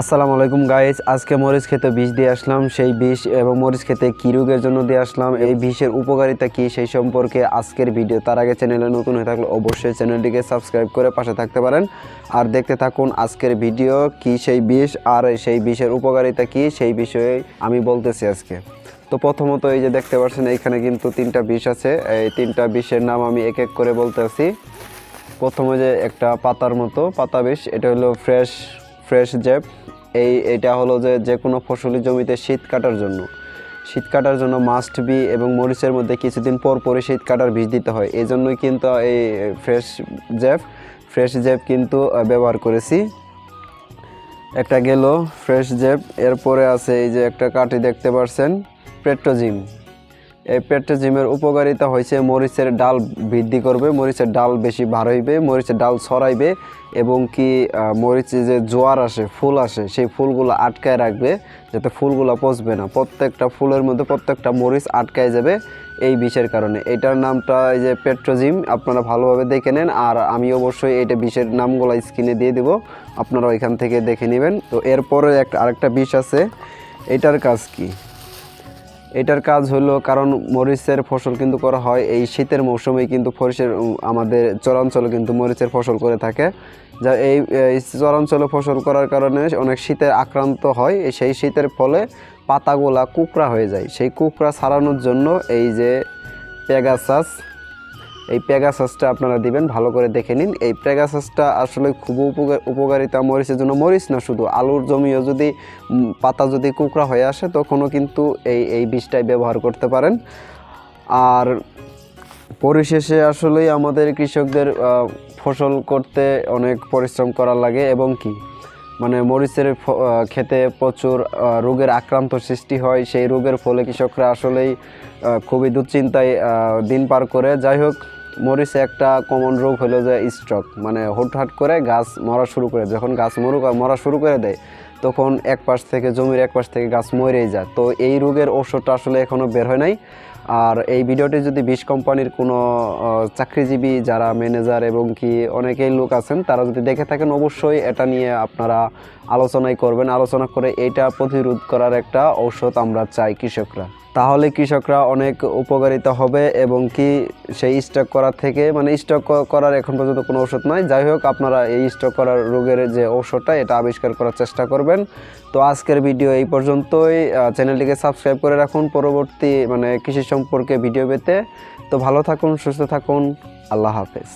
আসসালামু আলাইকুম গাইস আজকে মরিচ খেতে বিষ দিয়ে আসলাম। সেই বিষ এবং মরিচ খেতে কী রোগের জন্য দিয়ে আসলাম? এই বিষের উপকারিতা কী সেই সম্পর্কে আজকের ভিডিও তার আগে চ্যানেলে নতুন হয়ে থাকলে অবশ্যই চ্যানেলটিকে সাবস্ক্রাইব করে পাশে থাকতে পারেন। আর দেখতে থাকুন আজকের ভিডিও কি সেই বিষ আর সেই বিষের উপকারিতা কী সেই বিষয়ে আমি বলতেছি আজকে। তো প্রথমত এই যে দেখতে পাচ্ছেন, এইখানে কিন্তু তিনটা বিষ আছে। এই তিনটা বিষের নাম আমি এক এক করে বলতেছি। প্রথমে যে একটা পাতার মতো পাতা বিষ, এটা হলো ফ্রেশ ফ্রেশ জ্যাপ এই, এটা হলো যে যে কোনো ফসলি জমিতে শীত কাটার জন্য। শীত কাটার জন্য মাস্ট বি এবং মরিচের মধ্যে কিছুদিন পর পরে শীত কাটার বীজ দিতে হয়। এই জন্যই কিন্তু এই ফ্রেশ জ্যাপ ফ্রেশ জ্যাপ কিন্তু ব্যবহার করেছি। একটা গেল ফ্রেশ জ্যাপ এরপরে আছে এই যে একটা কাঠি দেখতে পারছেন, পেট্রোজিম। এই পেট্রোজিমের উপকারিতা হয়েছে মরিচের ডাল বৃদ্ধি করবে, মরিচের ডাল বেশি বার হইবে, মরিচের ডাল ছড়াইবে এবং কি মরিচে যে জোয়ার আসে, ফুল আসে, সেই ফুলগুলো আটকায় রাখবে যাতে ফুলগুলো পচবে না। প্রত্যেকটা ফুলের মধ্যে প্রত্যেকটা মরিচ আটকায় যাবে এই বিষের কারণে। এটার নামটা এই যে পেট্রোজিম, আপনারা ভালোভাবে দেখে নেন আর আমি অবশ্যই এটা বিষের নামগুলো স্ক্রিনে দিয়ে দেবো, আপনারা ওইখান থেকে দেখে নেবেন। তো এরপরে একটা, আরেকটা বিষ আছে, এটার কাজ কি? এটার কাজ হলো কারণ মরিচের ফসল কিন্তু করা হয় এই শীতের মৌসুমে কিন্তু ফরিসের আমাদের চরাঞ্চলে কিন্তু মরিচের ফসল করে থাকে। যা এই চরাঞ্চলে ফসল করার কারণে অনেক শীতের আক্রান্ত হয়, সেই শীতের ফলে পাতাগুলা কুকড়া হয়ে যায়। সেই কুকড়া ছাড়ানোর জন্য এই যে পেগাসাস এই পেগাসাসটা আপনারা দিবেন, ভালো করে দেখে নিন। এই পেগাসাসটা আসলে খুব উপকার, উপকারিতা মরিচের জন্য মরিচ না, শুধু আলুর জমিও যদি পাতা যদি কুকড়া হয়ে আসে, তখনও কিন্তু এই এই বীজটাই ব্যবহার করতে পারেন। আর পরিশেষে আসলেই আমাদের কৃষকদের ফসল করতে অনেক পরিশ্রম করা লাগে এবং কি? মানে মরিচের খেতে প্রচুর রোগের আক্রান্ত সৃষ্টি হয়, সেই রোগের ফলে কৃষকরা আসলেই খুবই দুশ্চিন্তায় দিন পার করে। যাই হোক মরিচে একটা কমন রোগ হলো যে স্ট্রক মানে হুটহাট করে গাছ মরা শুরু করে যখন গাছ মরু মরা শুরু করে দেয়, তখন এক পাশ থেকে জমির এক পাশ থেকে গাছ মরেই যায়। তো এই রোগের ওষুধটা আসলে এখনও বের হয় নাই। আর এই ভিডিওটি যদি বিশ কোম্পানির কোনো চাকরিজীবী যারা ম্যানেজার এবং কি অনেকেই লোক আছেন, তারা যদি দেখে থাকেন, অবশ্যই এটা নিয়ে আপনারা আলোচনাই করবেন। আলোচনা করে এটা প্রতিরোধ করার একটা ঔষধ আমরা চাই কৃষকরা। তাহলে কৃষকরা অনেক উপকারিতা হবে এবং কি সেই স্টক করার থেকে মানে স্টক করার এখন পর্যন্ত কোনো ওষুধ নয় যাই হোক, আপনারা এই স্টক করার রোগের যে ঔষধটা, এটা আবিষ্কার করার চেষ্টা করবেন। তো আজকের ভিডিও এই পর্যন্তই। চ্যানেলটিকে সাবস্ক্রাইব করে রাখুন। পরবর্তী মানে কৃষি সম্পর্কে ভিডিও পেতে। তো ভালো থাকুন সুস্থ থাকুন। আল্লাহ হাফেজ।